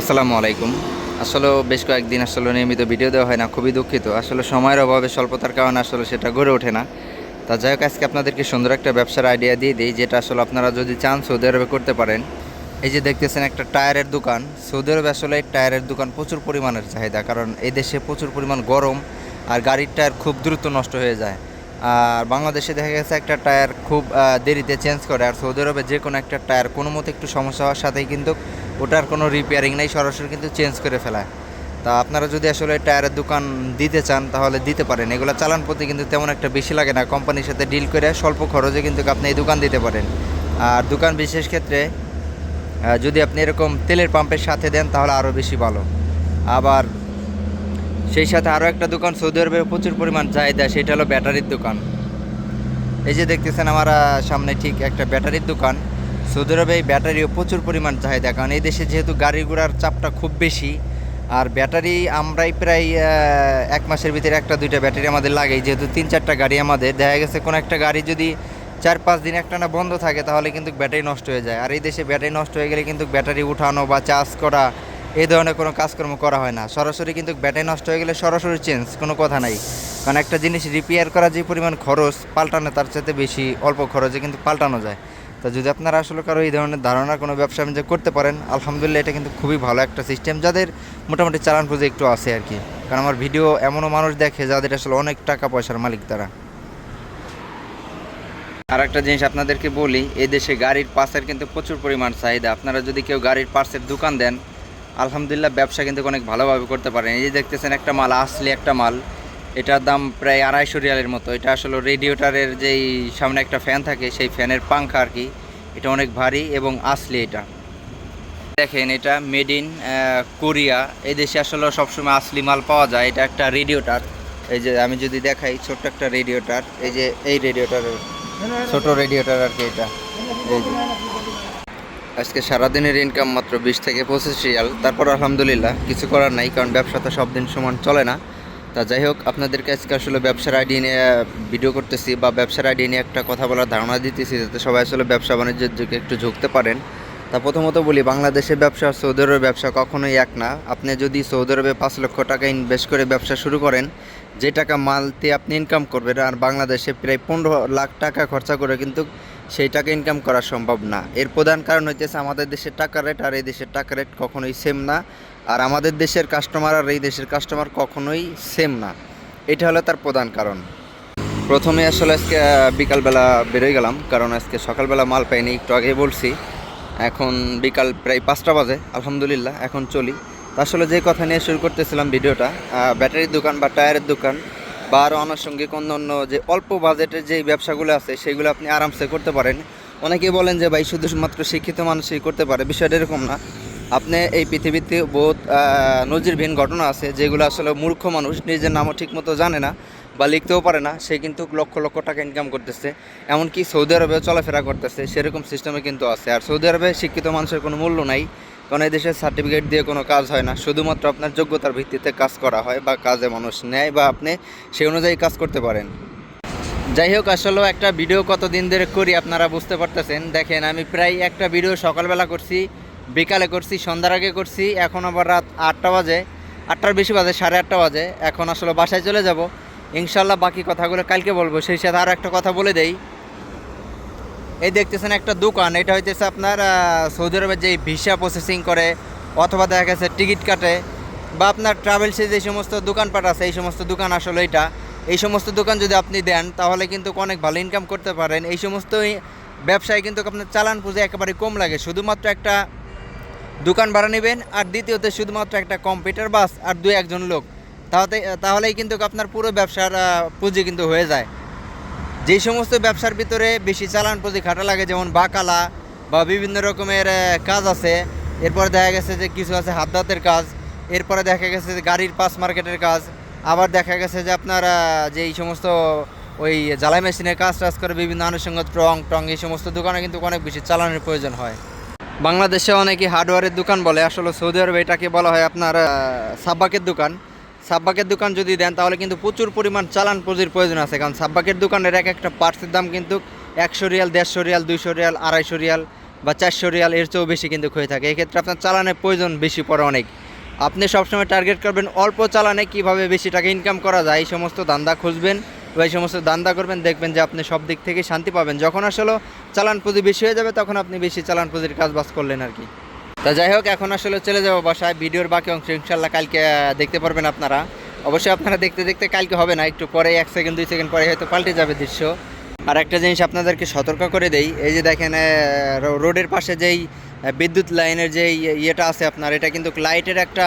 আসসালামু আলাইকুম। আসলে বেশ কয়েকদিন আসলে নিয়মিত ভিডিও দেওয়া হয় না, খুবই দুঃখিত। আসলে সময়ের অভাবে স্বল্পতার কারণে আসলে সেটা গড়ে ওঠে না। তা যাই হোক, আজকে আপনাদেরকে সুন্দর একটা ব্যবসার আইডিয়া দিয়ে দিই, যেটা আসলে আপনারা যদি চান সৌদি আরবে করতে পারেন। এই যে দেখতেছেন একটা টায়ারের দোকান। সৌদি আরবে আসলে টায়ারের দোকান প্রচুর পরিমাণের চাহিদা, কারণ এই দেশে প্রচুর পরিমাণ গরম আর গাড়ির টায়ার খুব দ্রুত নষ্ট হয়ে যায়। আর বাংলাদেশে দেখা গেছে একটা টায়ার খুব দেরিতে চেঞ্জ করে। আর সৌদি আরবে যে কোনো একটা টায়ার কোনো মতো একটু সমস্যা হওয়ার সাথেই কিন্তু ওটার কোনো রিপেয়ারিং নেই, সরাসরি কিন্তু চেঞ্জ করে ফেলায়। তা আপনারা যদি আসলে টায়ারের দোকান দিতে চান, তাহলে দিতে পারেন। এগুলো চালান প্রতি কিন্তু তেমন একটা বেশি লাগে না। কোম্পানির সাথে ডিল করে স্বল্প খরচে কিন্তু আপনি এই দোকান দিতে পারেন। আর দোকান বিশেষ ক্ষেত্রে যদি আপনি এরকম তেলের পাম্পের সাথে দেন, তাহলে আরও বেশি ভালো। আবার সেই সাথে আরও একটা দোকান সৌদি আরবে প্রচুর পরিমাণ চাহিদা, সেটা হলো ব্যাটারির দোকান। এই যে দেখতেছেন, আমার সামনে ঠিক একটা ব্যাটারির দোকান। সৌদি আরবে এই ব্যাটারিও প্রচুর পরিমাণ চাহিদা, কারণ এই দেশে যেহেতু গাড়ি ঘোড়ার চাপটা খুব বেশি, আর ব্যাটারি আমরাই প্রায় এক মাসের ভিতরে একটা দুইটা ব্যাটারি আমাদের লাগে যেহেতু তিন চারটা গাড়ি আমাদের, দেখা গেছে কোনো একটা গাড়ি যদি চার পাঁচ দিন একটা না বন্ধ থাকে, তাহলে কিন্তু ব্যাটারি নষ্ট হয়ে যায়, আর এই দেশে ব্যাটারি নষ্ট হয়ে গেলে কিন্তু ব্যাটারি উঠানো বা চার্জ করা, এই ধরনের কোনো কাজকর্ম করা হয় না, সরাসরি কিন্তু ব্যাটারি নষ্ট হয়ে গেলে সরাসরি চেঞ্জ কোনো কথা নাই, কারণ একটা জিনিস রিপেয়ার করা যে পরিমাণ খরচ, পাল্টানো তার চাইতে বেশি অল্প খরচে কিন্তু পাল্টানো যায়। তো যদি আপনারা আসলে কারও এই ধরনের ধারণা কোনো ব্যবসা বাণিজ্য করতে পারেন, আলহামদুলিল্লাহ এটা কিন্তু খুবই ভালো একটা সিস্টেম যাদের মোটামুটি চালান পুঁজি একটু আছে আর কি। কারণ আমার ভিডিও এমনও মানুষ দেখে যাদের আসলে অনেক টাকা পয়সার মালিক তারা। আর একটা জিনিস আপনাদেরকে বলি দেশে গাড়ির পার্সের কিন্তু প্রচুর পরিমাণ চাহিদা। আপনারা যদি কেউ গাড়ির পার্সের দোকান দেন, আলহামদুলিল্লাহ ব্যবসা কিন্তু অনেক ভালোভাবে করতে পারেন। এই যে দেখতেছেন একটা মাল, আসলে একটা মাল। এটার দাম প্রায় আড়াইশো রিয়ালের মতো। এটা আসলে রেডিওটারের যেই সামনে একটা ফ্যান থাকে, সেই ফ্যানের পাংখা আর কি। এটা অনেক ভারী এবং আসলে এটা। দেখেন, এটা মেড ইন কোরিয়া। এই দেশে আসলে সবসময় আসলি মাল পাওয়া যায়। এটা একটা রেডিওটার। এই যে আমি যদি দেখাই, ছোট্ট একটা রেডিওটার। এই যে এই রেডিওটারের, ছোট রেডিওটার আর কি এটা। এই আজকে সারাদিনের ইনকাম মাত্র বিশ থেকে পঁচিশ রিয়াল। তারপর আলহামদুলিল্লাহ, কিছু করার নাই, কারণ ব্যবসা তো সব দিন সমান চলে না। তা যাই হোক আপনাদেরকে আজকে আসলে ব্যবসার আইডিয়া নিয়ে ভিডিও করতেছি বা ব্যবসার আইডিয়া নিয়ে একটা কথা বলার ধারণা দিতেছি যাতে সবাই আসলে ব্যবসা বাণিজ্যের দিকে একটু ঝুঁকতে পারেন। তা প্রথমত বলি, বাংলাদেশের ব্যবসা সৌদি আরবের ব্যবসা কখনোই এক না। আপনি যদি সৌদি আরবে পাঁচ লক্ষ টাকা ইনভেস্ট করে ব্যবসা শুরু করেন, যে টাকা মালতে আপনি ইনকাম করবেন, আর বাংলাদেশে প্রায় পনেরো লাখ টাকা খরচা করে কিন্তু সেই টাকা ইনকাম করা সম্ভব না। এর প্রধান কারণ হইতেছে আমাদের দেশের টাকা রেট আর এই দেশের টাকা রেট কখনোই সেম না। আর আমাদের দেশের কাস্টমার আর এই দেশের কাস্টমার কখনোই সেম না। এটা হলো তার প্রধান কারণ। প্রথমে আসলে আজকে বিকালবেলা বেরোয় গেলাম, কারণ আজকে সকালবেলা মাল পাইনি, একটু আগেই বলছি। এখন বিকাল প্রায় পাঁচটা বাজে, আলহামদুলিল্লাহ, এখন চলি। আসলে যে কথা নিয়ে শুরু করতেছিলাম ভিডিওটা ব্যাটারির দোকান বা টায়ারের দোকান বা আরও আনুষঙ্গিক অন্য অন্য যে অল্প বাজেটের যে ব্যবসাগুলো আছে, সেগুলো আপনি আরামসে করতে পারেন। অনেকেই বলেন যে, ভাই, শুধুমাত্র শিক্ষিত মানুষই করতে পারে। বিষয়টা এরকম না। আপনি এই পৃথিবীতে বহুত নজিরবিহীন ঘটনা আছে, যেগুলো আসলে মূর্খ মানুষ নিজের নামও ঠিকমতো জানে না বা লিখতেও পারে না। সে কিন্তু লক্ষ লক্ষ টাকা ইনকাম করতেছে। এমনকি সৌদি আরবে চলাফেরা করতেছে। সেরকম সিস্টেমে কিন্তু আছে। আর সৌদি আরবে শিক্ষিত মানুষের কোনো মূল্য নাই। কারণ এই দেশের সার্টিফিকেট দিয়ে কোনো কাজ হয় না। শুধুমাত্র আপনার যোগ্যতার ভিত্তিতে কাজ করা হয় বা কাজে মানুষ নেয় বা আপনি সেই অনুযায়ী কাজ করতে পারেন। যাই হোক আসলেও একটা ভিডিও কতদিন ধরে করি আপনারা বুঝতে পারতেছেন। দেখেন, আমি প্রায় একটা ভিডিও সকালবেলা করছি, বিকালে করছি, সন্ধ্যার আগে করছি। এখন আবার রাত আটটা বাজে। আটটার বেশি বাজে, সাড়ে আটটা বাজে। এখন আসলে বাসায় চলে যাব। ইনশাল্লাহ বাকি কথাগুলো কালকে বলব। সেই সাথে আরও একটা কথা বলে দেই। এই দেখতেছেন একটা দোকান, এটা হইতেছে আপনার সৌদি আরবের যে ভিসা প্রসেসিং করে, অথবা দেখা গেছে টিকিট কাটে, বা আপনার ট্রাভেলসে যে সমস্ত দোকানপাট আছে, এই সমস্ত দোকান আসলে এটা। এই সমস্ত দোকান যদি আপনি দেন, তাহলে কিন্তু অনেক ভালো ইনকাম করতে পারেন। এই সমস্ত ব্যবসায় কিন্তু আপনার চালান পুঁজি একেবারে কম লাগে। শুধুমাত্র একটা দোকান ভাড়া নেবেন, আর দ্বিতীয়তে শুধুমাত্র একটা কম্পিউটার বাস আর দুই একজন লোক। তাহলে তাহলেই কিন্তু আপনার পুরো ব্যবসার পুঁজি কিন্তু হয়ে যায়। যেই সমস্ত ব্যবসার ভিতরে বেশি চালান পুঁজি খাটা লাগে, যেমন বাকালা বা বিভিন্ন রকমের কাজ আছে। এরপর দেখা গেছে যে কিছু আছে হাত দাঁতের কাজ, এরপরে দেখা গেছে যে গাড়ির পাস মার্কেটের কাজ, আবার দেখা গেছে যে আপনার যে এই সমস্ত ওই জ্বালাই মেশিনের কাজ টাজ করে বিভিন্ন আনুষঙ্গ ট্রং টং এই সমস্ত দোকানে কিন্তু অনেক বেশি চালানের প্রয়োজন হয়। বাংলাদেশে অনেকে হার্ডওয়্যারের দোকান বলে, আসলে সৌদি আরবে এটাকে বলা হয় আপনার সাব্বাকের দোকান। সাব্বাকের দোকান যদি দেন, তাহলে কিন্তু প্রচুর পরিমাণ চালান পুঁজির প্রয়োজন আছে। কারণ সাব্বাকের দোকানের এক একটা পার্টসের দাম কিন্তু একশো রিয়াল, দেড়শো রিয়াল, দুইশো রিয়াল, আড়াইশো রিয়াল বা চারশো রিয়াল এর চেয়েও বেশি কিন্তু হয়ে থাকে। এক্ষেত্রে আপনার চালানের প্রয়োজন বেশি পড়ে অনেক। আপনি সবসময় টার্গেট করবেন অল্প চালানে কীভাবে বেশি টাকা ইনকাম করা যায়, এই সমস্ত দান্দা খুঁজবেন বা এই সমস্ত দান্দা করবেন, দেখবেন যে আপনি সব দিক থেকে শান্তি পাবেন। যখন আসলে চালান পুঁজি বেশি হয়ে যাবে, তখন আপনি বেশি চালান পুঁজির কাজ বাজ করলেন আর কি। তা যাই হোক, এখন আসলে চলে যাব বাসায়। ভিডিওর বাকি অংশ ইনশাল্লাহ কালকে দেখতে পারবেন আপনারা। অবশ্যই আপনারা দেখতে দেখতে কালকে হবে না, একটু পরে, এক সেকেন্ড দুই সেকেন্ড পরে হয়তো পাল্টে যাবে দৃশ্য। আর একটা জিনিস আপনাদেরকে সতর্ক করে দেই, এই যে দেখেন রোডের পাশে যেই বিদ্যুৎ লাইনের যেই ইয়েটা আছে আপনার, এটা কিন্তু লাইটের একটা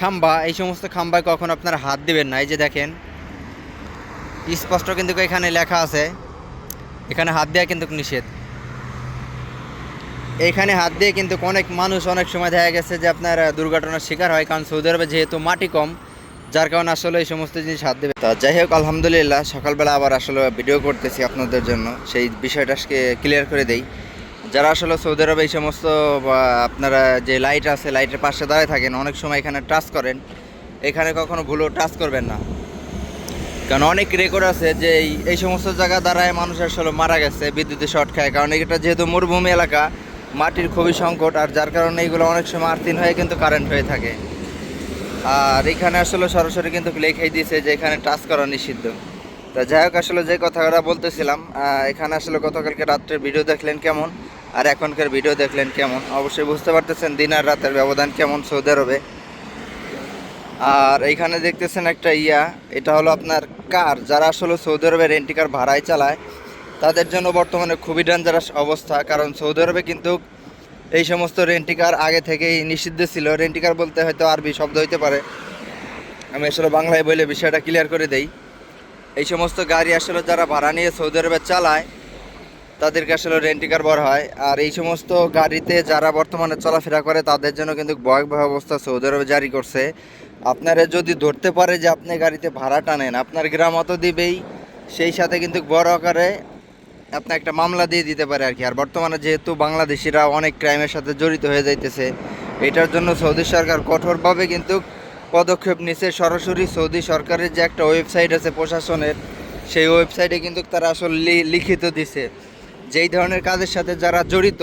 খাম্বা। এই সমস্ত খাম্বায় কখন আপনারা হাত দিবেন না। এই যে দেখেন, স্পষ্ট কিন্তু এখানে লেখা আছে। এখানে হাত দেওয়া কিন্তু নিষেধ। এখানে হাত দিয়ে কিন্তু অনেক মানুষ অনেক সময় দেখা গেছে যে আপনার দুর্ঘটনার শিকার হয়। কারণ সৌদি আরবে যেহেতু মাটি কম, যার কারণে আসলে এই সমস্ত জিনিস হাত দেবে তা যাই হোক, আলহামদুলিল্লাহ, সকালবেলা আবার আসলে ভিডিও করতেছি আপনাদের জন্য। সেই বিষয়টাকে ক্লিয়ার করে দেই। যারা আসলে সৌদি আরবে এই সমস্ত আপনারা যে লাইট আছে লাইটের পাশে দাঁড়ায় থাকেন, অনেক সময় এখানে টাচ করেন। এখানে কখনো ভুলো টাচ করবেন না। কারণ অনেক রেকর্ড আছে যে এই- সমস্ত জায়গা দ্বারায় মানুষ আসলে মারা গেছে, বিদ্যুতের শর্ট খায়। কারণ এটা যেহেতু মরুভূমি এলাকা মাটির খুবই সংকট, আর যার কারণে এইগুলো অনেক সময় আর্থিন হয়ে কিন্তু কারেন্ট হয়ে থাকে। আর এখানে আসলে সরাসরি কিন্তু লেখাই দিয়েছে যে এখানে টাচ করা নিষিদ্ধ। তা যাই হোক, আসলে যে কথাটা বলতেছিলাম এখানে আসলে গতকালকে রাত্রের ভিডিও দেখলেন কেমন, আর এখনকার ভিডিও দেখলেন কেমন? অবশ্যই বুঝতে পারতেছেন দিন আর রাতের ব্যবধান কেমন সৌদি আরবে। আর এইখানে দেখতেছেন একটা ইয়া, এটা হলো আপনার কার? যারা আসলে সৌদি আরবে রেন্টি কার ভাড়ায় চালায় তাদের জন্য বর্তমানে খুবই ডেঞ্জারাস অবস্থা, কারণ সৌদি আরবে কিন্তু এই সমস্ত রেন্টি কার আগে থেকেই নিষিদ্ধ ছিল। রেন্টি কার বলতে হয়তো আরবি শব্দ হইতে পারে। আমি আসলে বাংলায় বলে বিষয়টা ক্লিয়ার করে দেই। এই সমস্ত গাড়ি আসলে যারা ভাড়া নিয়ে সৌদি আরবে চালায়, তাদেরকে আসলে রেন্টি কার বলা হয়। আর এই সমস্ত গাড়িতে যারা বর্তমানে চলাফেরা করে, তাদের জন্য কিন্তু ভয়াবহ অবস্থা সৌদি আরবে জারি করছে। আপনারা যদি ধরতে পারে যে আপনি গাড়িতে ভাড়া টানেন, আপনার গ্রাম অত দিবেই। সেই সাথে কিন্তু বড় আকারে আপনি একটা মামলা দিয়ে দিতে পারে আর কি। আর বর্তমানে যেহেতু বাংলাদেশিরা অনেক ক্রাইমের সাথে জড়িত হয়ে যাইতেছে, এটার জন্য সৌদি সরকার কঠোরভাবে কিন্তু পদক্ষেপ নিছে। সরাসরি সৌদি সরকারের যে একটা ওয়েবসাইট আছে প্রশাসনের, সেই ওয়েবসাইটে কিন্তু তারা আসলে লিখিত দিছে যেই ধরনের কাজের সাথে যারা জড়িত,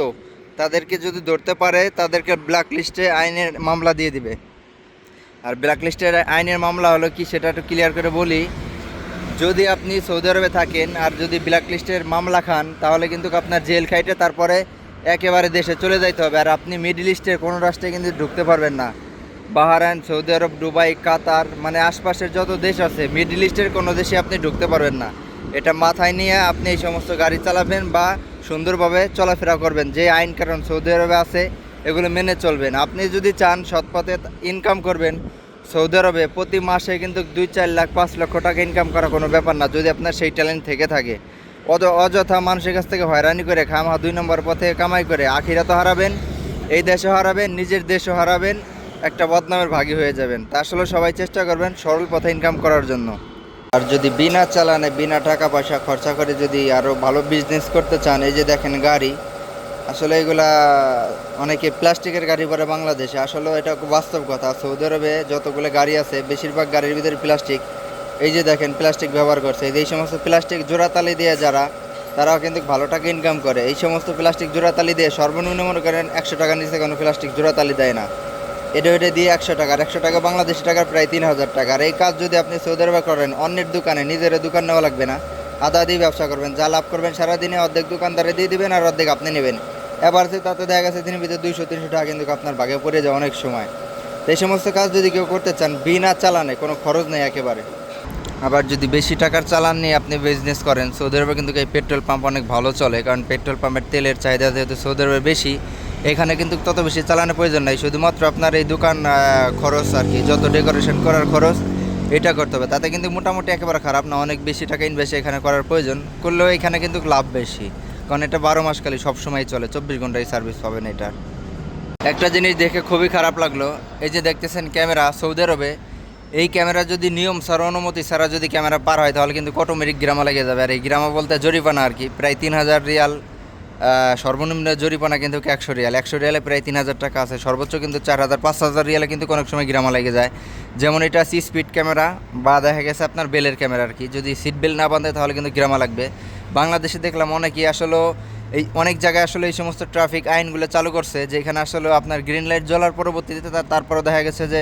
তাদেরকে যদি ধরতে পারে, তাদেরকে ব্ল্যাক লিস্টে আইনের মামলা দিয়ে দিবে। আর ব্ল্যাক লিস্টের আইনের মামলা হলো কি, সেটা একটু ক্লিয়ার করে বলি। যদি আপনি সৌদি আরবে থাকেন আর যদি ব্ল্যাক লিস্টের মামলা খান, তাহলে কিন্তু আপনার জেল খাইটে, তারপরে একেবারে দেশে চলে যাইতে হবে। আর আপনি মিডল ইস্টের কোনো রাষ্ট্রে কিন্তু ঢুকতে পারবেন না। Bahrain, Saudi Arab, Dubai, Qatar মানে আশপাশের যত দেশ আছে মিডল ইস্টের কোনো দেশে আপনি ঢুকতে পারবেন না। এটা মাথায় নিয়ে আপনি এই সমস্ত গাড়ি চালাবেন বা সুন্দরভাবে চলাফেরা করবেন। যে আইন কারণ সৌদি আরবে আছে, এগুলো মেনে চলবেন। আপনি যদি চান সৎপথে ইনকাম করবেন সৌদি আরবে প্রতি মাসে কিন্তু দুই, চার লাখ, পাঁচ লক্ষ টাকা ইনকাম করা কোনো ব্যাপার না। যদি আপনার সেই ট্যালেন্ট থেকে থাকে, অজ, অযথা মানুষের কাছ থেকে হয়রানি করে খামা দুই নম্বর পথে কামাই করে আখিরা তো হারাবেন, এই দেশও হারাবেন, নিজের দেশও হারাবেন, একটা বদনামের ভাগী হয়ে যাবেন। তা আসলে সবাই চেষ্টা করবেন সরল পথে ইনকাম করার জন্য। আর যদি বিনা চালানে, বিনা টাকা পয়সা খরচা করে যদি আরও ভালো বিজনেস করতে চান, এই যে দেখেন গাড়ি আসলে এগুলা অনেকে প্লাস্টিকের গাড়ি পরে বাংলাদেশে। আসলে এটা বাস্তব কথা। সৌদি আরবে যতগুলো গাড়ি আছে, বেশিরভাগ গাড়ির ভিতরে প্লাস্টিক। এই যে দেখেন, প্লাস্টিক ব্যবহার করছে। এই সমস্ত প্লাস্টিক জোড়াতালি দিয়ে যারা, তারাও কিন্তু ভালো টাকা ইনকাম করে। এই সমস্ত প্লাস্টিক জোড়াতালি দিয়ে সর্বনিম্ন মনে করেন একশো টাকার নিচে কোনো প্লাস্টিক জোড়াতালি দেয় না। এটা ওইটা দিয়ে একশো টাকা। একশো টাকা বাংলাদেশি টাকার প্রায় তিন হাজার টাকা। আর এই কাজ যদি আপনি সৌদি আরবে করেন, অন্যের দোকানে নিজের দোকান নেওয়া লাগবে না। আদা দিয়ে ব্যবসা করবেন, যা লাভ করবেন সারাদিনে অর্ধেক দোকানদারে দিয়ে দিবেন আর অর্ধেক আপনি নেবেন। এবার সে তাতে দেখা গেছে দিনের ভিতরে দুইশো, তিনশো টাকা কিন্তু আপনার ভাগে পড়ে যায় অনেক সময়। এই সমস্ত কাজ যদি কেউ করতে চান, বিনা চালানে, কোনো খরচ নেই একেবারে। আবার যদি বেশি টাকার চালান নিয়ে আপনি বিজনেস করেন, সৌদি আরবে কিন্তু এই পেট্রোল পাম্প অনেক ভালো চলে, কারণ পেট্রোল পাম্পের তেলের চাহিদা যেহেতু সৌদি আরবে বেশি, এখানে কিন্তু তত বেশি চালানোর প্রয়োজন নাই। শুধুমাত্র আপনার এই দোকান খরচ আর কি, যত ডেকোরেশন করার খরচ, এটা করতে হবে। তাতে কিন্তু মোটামুটি একেবারে খারাপ না, অনেক বেশি টাকা ইনভেস্ট এখানে করার প্রয়োজন, করলেও এখানে কিন্তু লাভ বেশি। কারণ এটা বারো মাস খালি সবসময় চলে, চব্বিশ ঘন্টায় সার্ভিস পাবেন এটার একটা জিনিস দেখে খুবই খারাপ লাগল, এই যে দেখতেছেন ক্যামেরা সৌদি আরবে, এই ক্যামেরা যদি নিয়ম ছাড়া অনুমতি ছাড়া যদি ক্যামেরা পার হয়, তাহলে কিন্তু অটোমেটিক গ্রামা লেগে যাবে। আর এই গ্রামা বলতে জরিপানা আর কি, প্রায় তিন হাজার রিয়াল সর্বনিম্ন জরিপানা কিন্তু একশো রিয়াল? একশো রিয়ালে প্রায় তিন হাজার টাকা আছে, সর্বোচ্চ কিন্তু চার হাজার, পাঁচ হাজার রিয়ালে কিন্তু অনেক সময় গ্রামা লেগে যায়। যেমন এটা সি স্পিড ক্যামেরা, বা দেখা গেছে আপনার বেলের ক্যামেরা আর কি, যদি সিট বেল্ট না বাঁধে, তাহলে কিন্তু গ্রামা লাগবে। বাংলাদেশে দেখলাম অনেকেই আসলে এই অনেক জায়গায় আসলে এই সমস্ত ট্রাফিক আইনগুলো চালু করছে যে যেখানে আসলে আপনার গ্রিন লাইট জ্বলার পরবর্তীতে তার- তারপরে দেখা গেছে যে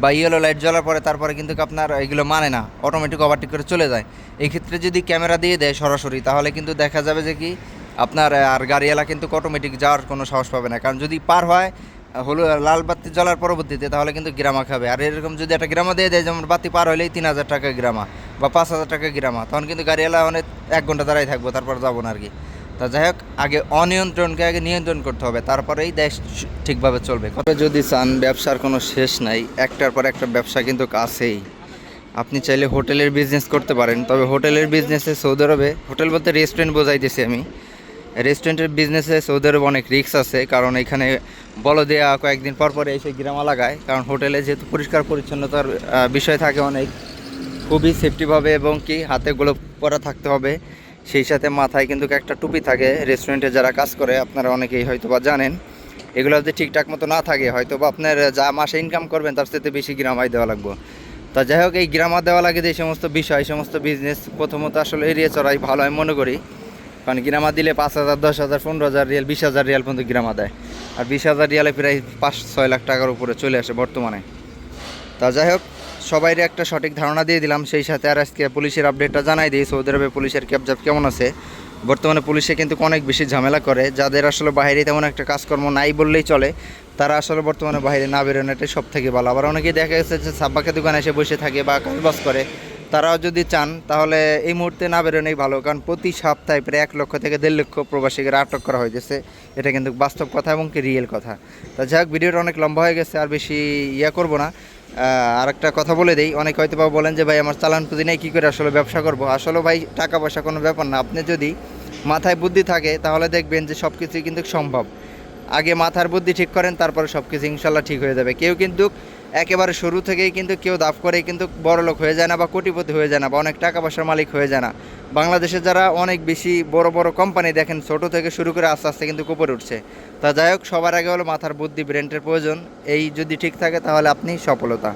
বা ইয়েলো লাইট জ্বলার পরে তারপরে কিন্তু আপনার এগুলো মানে না অটোমেটিক ওভারটেক করে চলে যায়। এই ক্ষেত্রে যদি ক্যামেরা দিয়ে দেয় সরাসরি, তাহলে কিন্তু দেখা যাবে যে কি আপনার আর গাড়িওয়ালা কিন্তু অটোমেটিক যাওয়ার কোনো সাহস পাবে না। কারণ যদি পার হয় হলো লাল বাতি জ্বলার পরবর্তীতে তাহলে কিন্তু গ্রামা খাবে। আর এরকম যদি একটা গ্রামা দিয়ে দেয়, যেমন বাতি পার হলেই তিন হাজার টাকা গ্রামা বা পাঁচ হাজার টাকা গ্রামা, তখন কিন্তু গাড়িওয়ালা অনেক এক ঘণ্টা দাঁড়াই থাকব, তারপর যাব না আর কি তা যাই হোক, আগে অনিয়ন্ত্রণকে আগে নিয়ন্ত্রণ করতে হবে, তারপরেই দেশ ঠিকভাবে চলবে। যদি চান ব্যবসার কোনো শেষ নাই, একটার পর একটা ব্যবসা কিন্তু কাছেই আপনি চাইলে হোটেলের বিজনেস করতে পারেন, তবে হোটেলের বিজনেসে সৌদি আরবে, হোটেল বলতে রেস্টুরেন্ট বোঝাইতেছি আমি। রেস্টুরেন্টের বিজনেসে সৌদি আরবে অনেক রিস্ক আছে, কারণ এখানে বলো দেওয়া কয়েকদিন পর পরে এসে গ্রামা লাগায়, কারণ হোটেলে যেহেতু পরিষ্কার পরিচ্ছন্নতার বিষয় থাকে অনেক, খুবই সেফটিভাবে এবং কি হাতে গ্লোভ পরা থাকতে হবে। সেই সাথে মাথায় কিন্তু একটা টুপি থাকে রেস্টুরেন্টে যারা কাজ করে, আপনারা অনেকেই হয়তো বা জানেন। এগুলো যদি ঠিকঠাক মতো না থাকে হয়তো বা আপনার যা মাসে ইনকাম করবেন, তার সাথে বেশি গ্রামাই দেওয়া লাগবে। তা যাই হোক, এই গ্রামা দেওয়া লাগে যে এই সমস্ত বিষয়, এই সমস্ত বিজনেস প্রথমত আসলে এড়িয়ে চড়াই ভালো আমি মনে করি। কারণ গ্রামা দিলে পাঁচ হাজার, দশ হাজার, পনেরো হাজার রিয়াল, বিশ হাজার রিয়াল পর্যন্ত গ্রামা দেয়। আর বিশ হাজার রিয়ালে প্রায় পাঁচ, ছয় লাখ টাকার উপরে চলে আসে বর্তমানে। তা যাই হোক, সবাইরে একটা সঠিক ধারণা দিয়ে দিলাম, সেই সাথে আর আজকে পুলিশের আপডেটটা জানাই দিই। সৌদি আরবে পুলিশের ক্যাবজাব কেমন আছে? বর্তমানে পুলিশে কিন্তু অনেক বেশি ঝামেলা করে, যাদের আসলে বাইরে তেমন একটা কাজকর্ম নাই বললেই চলে, তারা আসলে বর্তমানে বাইরে না বেরোনোটাই সব থেকে ভালো। আবার অনেকেই দেখা গেছে যে সাব্বাকে দোকানে এসে বসে থাকে বা কাজবাজ করে তারাও যদি চান, তাহলে এই মুহূর্তে না বেরোনোই ভালো, কারণ প্রতি সপ্তাহে প্রায় এক লক্ষ থেকে দেড় লক্ষ প্রবাসীকে আটক করা হয়েছে। এটা কিন্তু বাস্তব কথা এবং কি রিয়েল কথা। তা যাই হোক ভিডিওটা অনেক লম্বা হয়ে গেছে, আর বেশি ইয়া করব না। আর একটা কথা বলে দিই, অনেক হয়তো বা বলেন যে, ভাই, আমার চালান পুঁজি নেই, কী করে আসলে ব্যবসা করব? আসলে ভাই টাকা পয়সা কোনো ব্যাপার না। আপনি যদি মাথায় বুদ্ধি থাকে, তাহলে দেখবেন যে সব কিছুই কিন্তু সম্ভব। আগে মাথার বুদ্ধি ঠিক করেন, তারপরে সব কিছু ইনশাল্লাহ ঠিক হয়ে যাবে। কেউ কিন্তু একেবারে শুরু থেকেই কিন্তু কেউ দাফ করে কিন্তু বড় লোক হয়ে যায় না বা কোটিপতি হয়ে যায় না বা অনেক টাকা পয়সার মালিক হয়ে যায় না। বাংলাদেশে যারা অনেক বেশি বড় বড় কোম্পানি দেখেন, ছোট থেকে শুরু করে আস্তে আস্তে কিন্তু উপরে উঠছে। তা যাই হোক, সবার আগে হলো মাথার বুদ্ধি ব্রেন্টের প্রয়োজন। এই যদি ঠিক থাকে, তাহলে আপনি সফলতা।